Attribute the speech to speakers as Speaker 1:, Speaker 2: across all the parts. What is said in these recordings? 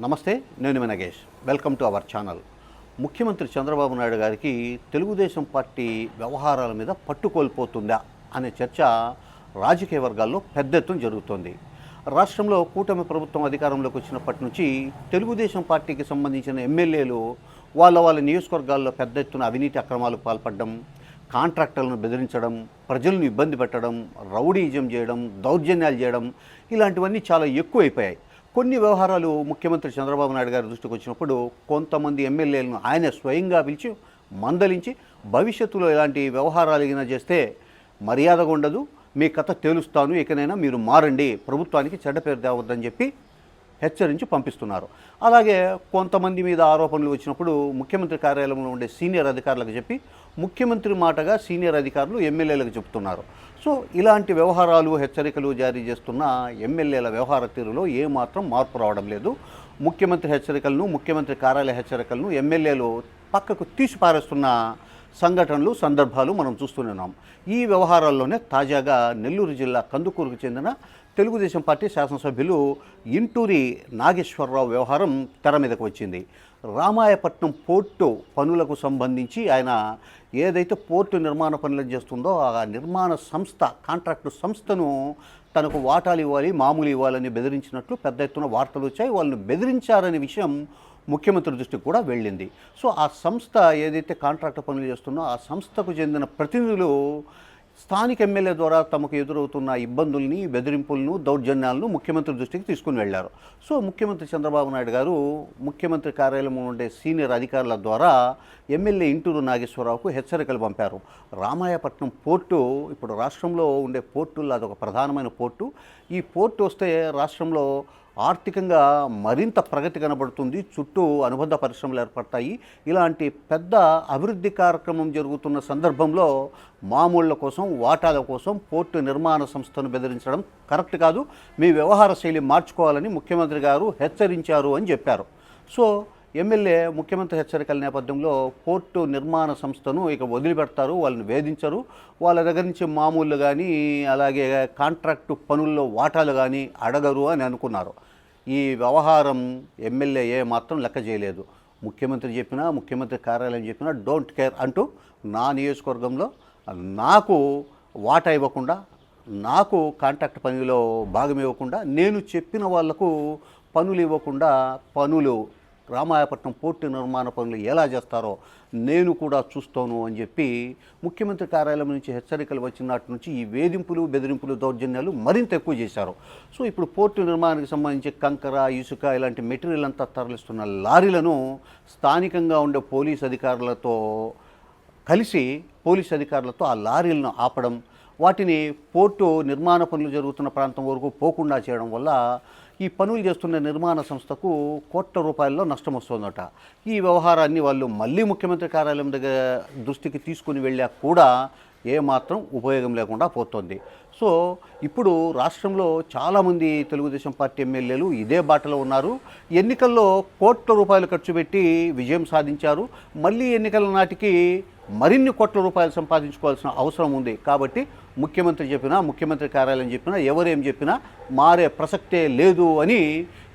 Speaker 1: నమస్తే నేను మీ Nagesh. Welcome to our channel ముఖ్యమంత్రి చంద్రబాబు నాయుడు గారికి తెలుగుదేశం పార్టీ వ్యవహారాల మీద పట్టు కోల్పోతుందా అనే చర్చ రాజకీయ వర్గాల్లో పెద్ద ఎత్తున జరుగుతోంది. రాష్ట్రంలో కూటమి ప్రభుత్వం అధికారంలోకి వచ్చినప్పటి నుంచి తెలుగుదేశం పార్టీకి సంబంధించిన ఎమ్మెల్యేలు వాళ్ళ వాళ్ళ నియోజకవర్గాల్లో పెద్ద ఎత్తున అవినీతి అక్రమాలకు పాల్పడడం కాంట్రాక్టర్లను బెదిరించడం ప్రజలను ఇబ్బంది పెట్టడం రౌడీజం చేయడం దౌర్జన్యాలు చేయడం ఇలాంటివన్నీ చాలా ఎక్కువైపోయాయి. కొన్ని వ్యవహారాలు ముఖ్యమంత్రి చంద్రబాబు నాయుడు గారి దృష్టికి వచ్చినప్పుడు కొంతమంది ఎమ్మెల్యేలను ఆయన స్వయంగా పిలిచి మందలించి భవిష్యత్తులో ఇలాంటి వ్యవహారాలు అయినా చేస్తే మర్యాదగా ఉండదు మీ కథ తేలుస్తాను ఇకనైనా మీరు మారండి ప్రభుత్వానికి చెడ్డ పేరు తేవద్దని చెప్పి హెచ్చరించి పంపిస్తున్నారు. అలాగే కొంతమంది మీద ఆరోపణలు వచ్చినప్పుడు ముఖ్యమంత్రి కార్యాలయంలో ఉండే సీనియర్ అధికారులకు చెప్పి ముఖ్యమంత్రి మాటగా సీనియర్ అధికారులు ఎమ్మెల్యేలకు చెప్తున్నారు సో ఇలాంటి వ్యవహారాలు హెచ్చరికలు జారీ చేస్తున్న ఎమ్మెల్యేల వ్యవహార తీరులో ఏమాత్రం మార్పు రావడం లేదు. ముఖ్యమంత్రి హెచ్చరికలను ముఖ్యమంత్రి కార్యాలయ హెచ్చరికలను ఎమ్మెల్యేలు పక్కకు తీసిపారేస్తున్న సంఘటనలు సందర్భాలు మనం చూస్తున్నాం ఈ వ్యవహారాల్లోనే తాజాగా నెల్లూరు జిల్లా కందుకూరుకు చెందిన తెలుగుదేశం పార్టీ శాసనసభ్యులు ఇంటూరి నాగేశ్వరరావు వ్యవహారం తెర మీదకు వచ్చింది. రామాయపట్నం పోర్టు పనులకు సంబంధించి ఆయన ఏదైతే పోర్టు నిర్మాణ పనులు చేస్తుందో ఆ నిర్మాణ సంస్థ కాంట్రాక్టు సంస్థను తనకు వాటాలు ఇవ్వాలి మామూలు ఇవ్వాలని బెదిరించినట్లు పెద్ద ఎత్తున వార్తలు వచ్చాయి. వాళ్ళని బెదిరించారనే విషయం ముఖ్యమంత్రి దృష్టికి కూడా వెళ్ళింది. సో ఆ సంస్థ ఏదైతే కాంట్రాక్ట్ పనులు చేస్తుందో ఆ సంస్థకు చెందిన ప్రతినిధులు స్థానిక ఎమ్మెల్యే ద్వారా తమకు ఎదురవుతున్న ఇబ్బందుల్ని బెదిరింపులను దౌర్జన్యాలను ముఖ్యమంత్రి దృష్టికి తీసుకుని వెళ్ళారు. సో ముఖ్యమంత్రి చంద్రబాబు నాయుడు గారు ముఖ్యమంత్రి కార్యాలయంలో ఉండే సీనియర్ అధికారుల ద్వారా ఎమ్మెల్యే ఇంటూరు నాగేశ్వరరావుకు హెచ్చరికలు పంపారు. రామాయపట్నం పోర్టు ఇప్పుడు రాష్ట్రంలో ఉండే పోర్టుల్లో అదొక ప్రధానమైన పోర్టు. ఈ పోర్టు వస్తే రాష్ట్రంలో ఆర్థికంగా మరింత ప్రగతి కనబడుతుంది. చుట్టూ అనుబంధ పరిశ్రమలు ఏర్పడతాయి. ఇలాంటి పెద్ద అభివృద్ధి కార్యక్రమం జరుగుతున్న సందర్భంలో మామూళ్ళ కోసం వాటాల కోసం పోర్టు నిర్మాణ సంస్థను బెదిరించడం కరెక్ట్ కాదు. మీ వ్యవహార శైలి మార్చుకోవాలని ముఖ్యమంత్రి గారు హెచ్చరించారు అని చెప్పారు. సో ఎమ్మెల్యే ముఖ్యమంత్రి హెచ్చరికల నేపథ్యంలో పోర్టు నిర్మాణ సంస్థను ఇక వదిలిపెడతారు వాళ్ళని వేధించరు. వాళ్ళ దగ్గర నుంచి మామూలు కానీ అలాగే కాంట్రాక్టు పనుల్లో వాటాలు కానీ అడగరు అని అనుకున్నారు. ఈ వ్యవహారం ఎమ్మెల్యే ఏ మాత్రం లెక్క చేయలేదు. ముఖ్యమంత్రి చెప్పినా ముఖ్యమంత్రి కార్యాలయం చెప్పినా డోంట్ కేర్ అంటూ నా నియోజకవర్గంలో నాకు వాటా ఇవ్వకుండా నాకు కాంట్రాక్ట్ పనిలో భాగం ఇవ్వకుండా నేను చెప్పిన వాళ్ళకు పనులు ఇవ్వకుండా పనులు రామాయపట్నం పోర్టు నిర్మాణ పనులు ఎలా చేస్తారో నేను కూడా చూస్తాను అని చెప్పి ముఖ్యమంత్రి కార్యాలయం నుంచి హెచ్చరికలు వచ్చినట్టు నుంచి ఈ వేధింపులు బెదిరింపులు దౌర్జన్యాలు మరింత ఎక్కువ చేశారు. సో ఇప్పుడు పోర్టు నిర్మాణానికి సంబంధించి కంకర ఇసుక ఇలాంటి మెటీరియల్ అంతా తరలిస్తున్న లారీలను స్థానికంగా ఉండే పోలీస్ అధికారులతో కలిసి పోలీస్ అధికారులతో ఆ లారీలను ఆపడం వాటిని పోర్టు నిర్మాణ పనులు జరుగుతున్న ప్రాంతం వరకు పోకుండా చేయడం వల్ల ఈ పనులు చేస్తున్న నిర్మాణ సంస్థకు కోట్ల రూపాయల్లో నష్టం వస్తుందట. ఈ వ్యవహారాన్ని వాళ్ళు మళ్ళీ ముఖ్యమంత్రి కార్యాలయం దగ్గర దృష్టికి తీసుకుని వెళ్ళా కూడా ఏమాత్రం ఉపయోగం లేకుండా పోతుంది. సో ఇప్పుడు రాష్ట్రంలో చాలామంది తెలుగుదేశం పార్టీ ఎమ్మెల్యేలు ఇదే బాటలో ఉన్నారు. ఎన్నికల్లో కోట్ల రూపాయలు ఖర్చు పెట్టి విజయం సాధించారు. మళ్ళీ ఎన్నికల నాటికి మరిన్ని కోట్ల రూపాయలు సంపాదించుకోవాల్సిన అవసరం ఉంది. కాబట్టి ముఖ్యమంత్రి చెప్పినా ముఖ్యమంత్రి కార్యాలయం చెప్పినా ఎవరేం చెప్పినా మారే ప్రసక్తే లేదు అని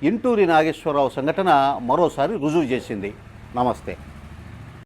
Speaker 1: ఇంటూరి నాగేశ్వరరావు సంఘటన మరోసారి రుజువు చేసింది. నమస్తే.